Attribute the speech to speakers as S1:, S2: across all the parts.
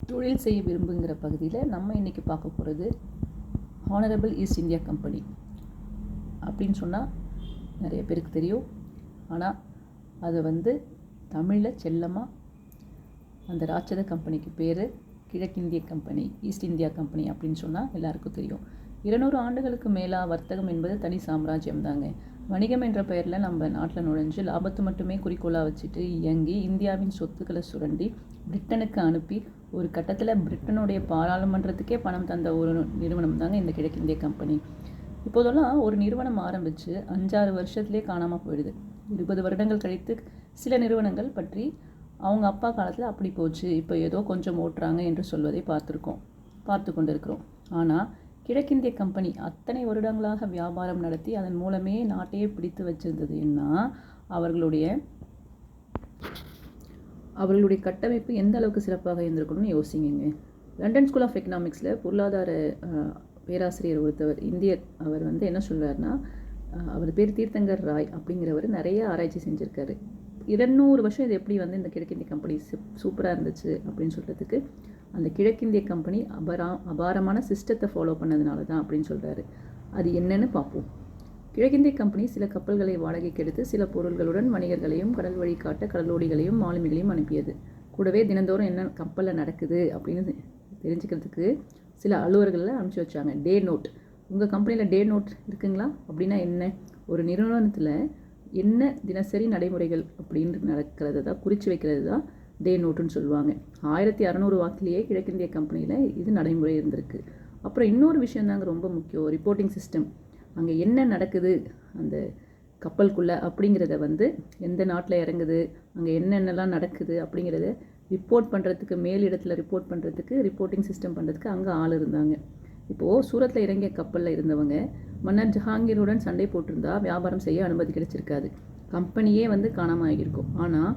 S1: தொழில் செய்ய விரும்புங்கிற பகுதியில் நம்ம இன்றைக்கி பார்க்க போகிறது ஹானரபிள் ஈஸ்ட் இந்தியா கம்பெனி அப்படின்னு சொன்னால் நிறைய பேருக்கு தெரியும். ஆனால் அதை வந்து தமிழில் செல்லமாக அந்த ராட்சத கம்பெனிக்கு பேர் கிழக்கிந்திய கம்பெனி ஈஸ்ட் இந்தியா கம்பெனி அப்படின்னு சொன்னால் எல்லாருக்கும் தெரியும். இருநூறு ஆண்டுகளுக்கு மேலாக வர்த்தகம் என்பது தனி சாம்ராஜ்யம் தாங்க. வணிகம் என்ற பெயரில் நம்ம நாட்டில் நுழைஞ்சு லாபத்தை மட்டுமே குறிக்கோளாக வச்சுட்டு இயங்கி இந்தியாவின் சொத்துக்களை சுரண்டி பிரிட்டனுக்கு அனுப்பி ஒரு கட்டத்தில் பிரிட்டனுடைய பாராளுமன்றத்துக்கே பணம் தந்த ஒரு நிறுவனம் தாங்க இந்த கிழக்கிந்திய கம்பெனி. இப்போதெல்லாம் ஒரு நிறுவனம் ஆரம்பித்து அஞ்சாறு வருஷத்துலேயே காணாமல் போயிடுது. இருபது வருடங்கள் கழித்து சில நிறுவனங்கள் பற்றி அவங்க அப்பா காலத்தில் அப்படி போச்சு இப்போ ஏதோ கொஞ்சம் ஓட்டுறாங்க என்று சொல்வதை பார்த்துருக்கோம் பார்த்து கொண்டிருக்கிறோம். ஆனால் கிழக்கிந்திய கம்பெனி அத்தனை வருடங்களாக வியாபாரம் நடத்தி அதன் மூலமே நாட்டையே பிடித்து வச்சிருந்ததுன்னா அவர்களுடைய அவர்களுடைய கட்டமைப்பு எந்த அளவுக்கு சிறப்பாக இருந்திருக்கணும்னு யோசிங்க லண்டன் ஸ்கூல் ஆஃப் எக்கனாமிக்ஸில் பொருளாதார பேராசிரியர் ஒருத்தவர் இந்தியர் அவர் வந்து என்ன சொல்றாருன்னா அவர் பேர் தீர்த்தங்கர் ராய் அப்படிங்கிறவர் நிறைய ஆராய்ச்சி செஞ்சுருக்காரு. இருநூறு வருஷம் இது எப்படி வந்து இந்த கிழக்கிந்திய கம்பெனி சூப்பராக இருந்துச்சு அப்படின்னு சொல்கிறதுக்கு அந்த கிழக்கிந்திய கம்பெனி அபரா அபாரமான சிஸ்டத்தை ஃபாலோ பண்ணதுனால தான் அப்படின்னு சொல்கிறாரு அது என்னன்னு பார்ப்போம். கிழக்கிந்திய கம்பெனி சில கப்பல்களை வாடகைக்கு எடுத்து சில பொருள்களுடன் வணிகர்களையும் கடல் வழி காட்ட கடலோடிகளையும் மாலுமிகளையும் அனுப்பியது. கூடவே தினந்தோறும் என்ன கப்பலில் நடக்குது அப்படின்னு தெரிஞ்சுக்கிறதுக்கு சில அலுவலர்களை அனுப்பிச்சி வச்சாங்க. Day note. உங்கள் கம்பெனியில் டே நோட் இருக்குங்களா? அப்படின்னா என்ன? ஒரு நிறுவனத்தில் என்ன தினசரி நடைமுறைகள் அப்படின்னு நடக்கிறது தான் குறித்து வைக்கிறது தான் டே நோட்டுன்னு சொல்லுவாங்க. ஆயிரத்தி அறநூறு வாக்கிலேயே கிழக்கிந்திய கம்பெனியில் இது நடைமுறை இருந்திருக்கு. அப்புறம் இன்னொரு விஷயம் தாங்க ரொம்ப முக்கியம். ரிப்போர்ட்டிங் சிஸ்டம் அங்கே என்ன நடக்குது? அந்த கப்பலுக்குள்ளே அப்படிங்கிறத வந்து எந்த நாட்டில் இறங்குது? அங்கே என்னென்னலாம் நடக்குது? அப்படிங்கிறத ரிப்போர்ட் பண்ணுறதுக்கு மேல் இடத்துல ரிப்போர்ட் பண்ணுறதுக்கு ரிப்போர்ட்டிங் சிஸ்டம் பண்ணுறதுக்கு அங்கே ஆள் இருந்தாங்க. இப்போது சூரத்தில் இறங்கிய கப்பலில் இருந்தவங்க மன்னர் ஜஹாங்கீருடன் சண்டை போட்டிருந்தா வியாபாரம் செய்ய அனுமதி கிடைச்சிருக்காது. கம்பெனியே வந்து காணாமல் ஆகியிருக்கும் ஆனால்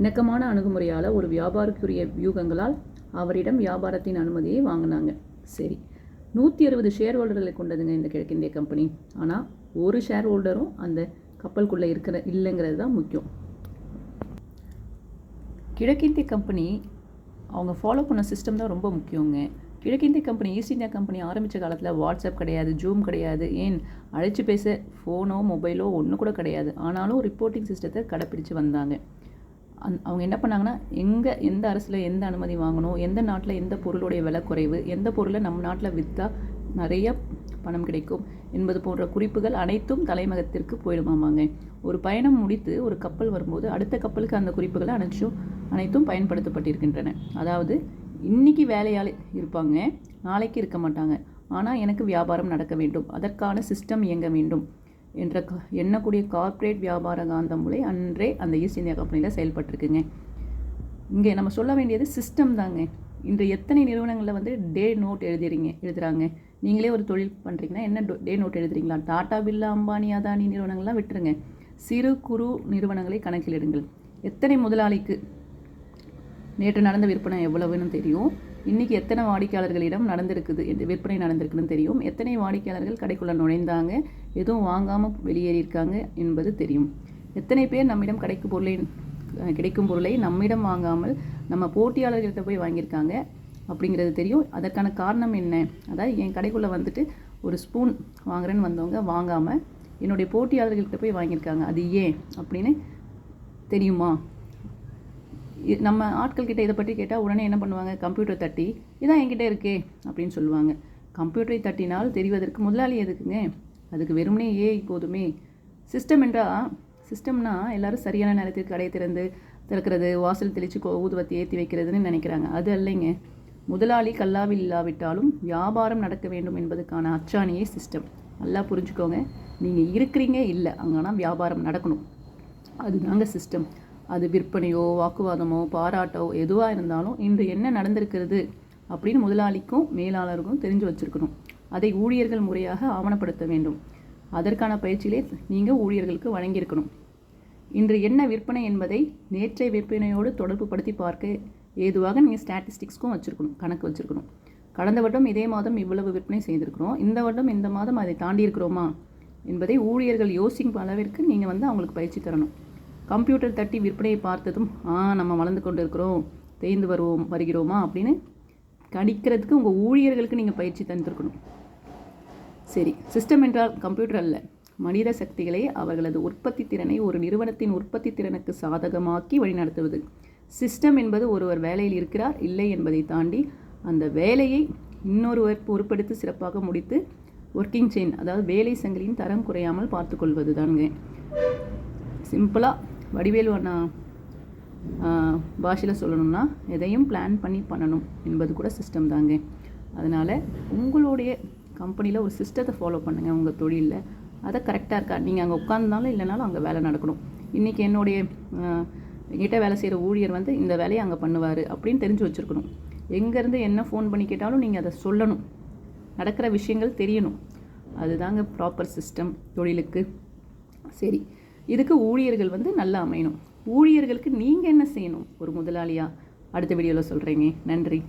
S1: இணக்கமான அணுகுமுறையால் ஒரு வியாபாரிக்குரிய வியூகங்களால் அவரிடம் வியாபாரத்தின் அனுமதியை வாங்கினாங்க. சரி. நூற்றி அறுபது ஷேர் ஹோல்டர்களை கொண்டதுங்க இந்த கிழக்கிந்திய கம்பெனி ஆனால் ஒரு ஷேர் ஹோல்டரும் அந்த கப்பலுக்குள்ளே இருக்கிற இல்லைங்கிறது தான் முக்கியம். கிழக்கிந்திய கம்பெனி அவங்க ஃபாலோ பண்ண சிஸ்டம் தான் ரொம்ப முக்கியங்க. கிழக்கிந்திய கம்பெனி ஈஸ்ட் இந்தியா கம்பெனி ஆரம்பித்த காலத்தில் வாட்ஸ்அப் கிடையாது ஜூம் கிடையாது. ஏன்? அழைச்சி பேச ஃபோனோ மொபைலோ ஒன்று கூட கிடையாது. ஆனாலும் ரிப்போர்ட்டிங் சிஸ்டத்தை கடைப்பிடிச்சு வந்தாங்க. அந் அவங்க என்ன பண்ணாங்கன்னா எங்கே எந்த அரசில் எந்த அனுமதி வாங்கணும் எந்த நாட்டில் எந்த பொருளுடைய விலை குறைவு எந்த பொருளை நம்ம நாட்டில் விற்றா நிறைய பணம் கிடைக்கும் என்பது போன்ற குறிப்புகள் அனைத்தும் தலைமகத்திற்கு போயிடுமாமாங்க. ஒரு பயணம் முடித்து ஒரு கப்பல் வரும்போது அடுத்த கப்பலுக்கு அந்த குறிப்புகளை அனைத்தும் அனைத்தும் பயன்படுத்தப்பட்டிருக்கின்றன. அதாவது இன்னைக்கு வேலையால் இருப்பாங்க நாளைக்கு இருக்க மாட்டாங்க. ஆனால் எனக்கு வியாபாரம் நடக்க வேண்டும். அதற்கான சிஸ்டம் இயங்க வேண்டும். என்ற க- எண்ணக்கூடிய கார்ப்பரேட் வியாபார காந்தம் முறை அன்றே அந்த ஈஸ்ட் இந்தியா கம்பெனியில் செயல்பட்டுருக்குங்க. இங்கே நம்ம சொல்ல வேண்டியது சிஸ்டம் தாங்க. இன்று எத்தனை நிறுவனங்களில் வந்து டே நோட் எழுதுறீங்க எழுதுகிறாங்க நீங்களே ஒரு தொழில் பண்ணுறீங்கன்னா என்ன டே நோட் எழுதுறீங்களா? டாடா பில்லா அம்பானி அதானி நிறுவனங்கள்லாம் விட்டுருங்க. சிறு குறு நிறுவனங்களை கணக்கில் எடுங்கள். எத்தனை முதலாளிக்கு நேற்று நடந்த விற்பனை எவ்வளவுன்னு தெரியும். இன்றைக்கி எத்தனை வாடிக்கையாளர்களிடம் நடந்திருக்குது விற்பனை நடந்திருக்குன்னு தெரியும். எத்தனை வாடிக்கையாளர்கள் கடைக்குள்ளே நுழைந்தாங்க எதுவும் வாங்காமல் வெளியேறியிருக்காங்க என்பது தெரியும். எத்தனை பேர் நம்மிடம் கடைக்கு பொருளை கிடைக்கும் பொருளை நம்மிடம் வாங்காமல் நம்ம போட்டியாளர்கிட்ட போய் வாங்கியிருக்காங்க அப்படிங்கிறது தெரியும். அதற்கான காரணம் என்ன? அதாவது என் கடைக்குள்ளே வந்துட்டு ஒரு ஸ்பூன் வாங்குறேன்னு வந்தவங்க வாங்காமல் என்னுடைய போட்டியாளர்கள்கிட்ட போய் வாங்கியிருக்காங்க. அது ஏன் அப்படின்னு தெரியுமா? நம்ம ஆட்கள் கிட்ட இதை பற்றி கேட்டால் உடனே என்ன பண்ணுவாங்க? கம்ப்யூட்டர் தட்டி. இதான் என்கிட்ட இருக்கே. அப்படின்னு சொல்லுவாங்க. கம்ப்யூட்டரை தட்டினால் தெரிவதற்கு முதலாளி எதுக்குங்க? அதுக்கு வெறுமனே ஏ போதுமே. சிஸ்டம் என்றால் சிஸ்டம்னா எல்லோரும் சரியான நேரத்திற்கு கடையை திறந்து திறக்கிறது வாசல் தெளித்து ஊதுவத்தி ஏற்றி வைக்கிறதுன்னு நினைக்கிறாங்க. அது இல்லைங்க முதலாளி கல்லாவில் இல்லாவிட்டாலும் வியாபாரம் நடக்க வேண்டும் என்பதுக்கான அச்சாணியே சிஸ்டம் நல்லா புரிஞ்சுக்கோங்க. நீங்கள் இருக்கிறீங்க இல்லை அங்கன்னா வியாபாரம் நடக்கணும். அதுதாங்க சிஸ்டம் அது விற்பனையோ வாக்குவாதமோ பாராட்டோ எதுவாக இருந்தாலும் இன்று என்ன நடந்திருக்கிறது அப்படின்னு முதலாளிக்கும் மேலாளருக்கும் தெரிஞ்சு வச்சிருக்கணும். அதை ஊழியர்கள் முறையாக ஆவணப்படுத்த வேண்டும். அதற்கான பயிற்சியிலே நீங்கள் ஊழியர்களுக்கு வழங்கியிருக்கணும். இன்று என்ன விற்பனை என்பதை நேற்றைய விற்பனையோடு தொடர்பு படுத்தி பார்க்க ஏதுவாக நீங்கள் ஸ்டாட்டிஸ்டிக்ஸ்க்கும் வச்சுருக்கணும் கணக்கு வச்சுருக்கணும். கடந்த வருடம் இதே மாதம் இவ்வளவு விற்பனை செய்திருக்கிறோம். இந்த வருடம் இந்த மாதம் அதை தாண்டி இருக்கிறோமா என்பதை ஊழியர்கள் யோசிக்கும் அளவிற்கு நீங்கள் வந்து அவங்களுக்கு பயிற்சி தரணும். கம்ப்யூட்டர் தட்டி விற்பனையை பார்த்ததும் ஆ நம்ம வளர்ந்து கொண்டு இருக்கிறோம் தேய்ந்து வருவோம் வருகிறோமா? அப்படின்னு கணிக்கிறதுக்கு உங்கள் ஊழியர்களுக்கு நீங்கள் பயிற்சி தந்துருக்கணும். சரி சிஸ்டம் என்றால் கம்ப்யூட்டர் அல்ல. மனித சக்திகளை அவர்களது உற்பத்தி திறனை ஒரு நிறுவனத்தின் உற்பத்தி திறனுக்கு சாதகமாக்கி வழிநடத்துவது. சிஸ்டம் என்பது ஒருவர் வேலையில் இருக்கிறார் இல்லை என்பதை தாண்டி அந்த வேலையை இன்னொருவர் பொறுப்பெடுத்து சிறப்பாக முடித்து ஒர்க்கிங் செயின் அதாவது வேலை சங்கிலியின் தரம் குறையாமல் பார்த்துக்கொள்வது தானுங்க சிம்பிளாக வடிவேலு அண்ணா பாஷையில் சொல்லணும்னா எதையும் பிளான் பண்ணி பண்ணணும் என்பது கூட சிஸ்டம் தாங்க. அதனால் உங்களுடைய கம்பெனியில் ஒரு சிஸ்டத்தை ஃபாலோ பண்ணுங்கள் உங்கள் தொழிலில். அதை கரெக்டாக இருக்கா? நீங்கள் அங்கே உட்காந்தாலும் இல்லைனாலும் அங்கே வேலை நடக்கணும். இன்றைக்கி என்னுடைய ஆஹ், என்கிட்ட வேலை செய்கிற ஊழியர் வந்து இந்த வேலையை அங்கே பண்ணுவார் அப்படின்னு தெரிஞ்சு வச்சுருக்கணும். எங்கேருந்து என்ன ஃபோன் பண்ணி கேட்டாலும் நீங்கள் அதை சொல்லணும். நடக்கிற விஷயங்கள் தெரியணும். அதுதாங்க ப்ராப்பர் சிஸ்டம் தொழிலுக்கு. சரி. இதுக்கு ஊழியர்கள் வந்து நல்லா அமையணும். ஊழியர்களுக்கு நீங்கள் என்ன செய்யணும்? ஒரு முதலாளியாக அடுத்த வீடியோவில் சொல்கிறீங்க நன்றி.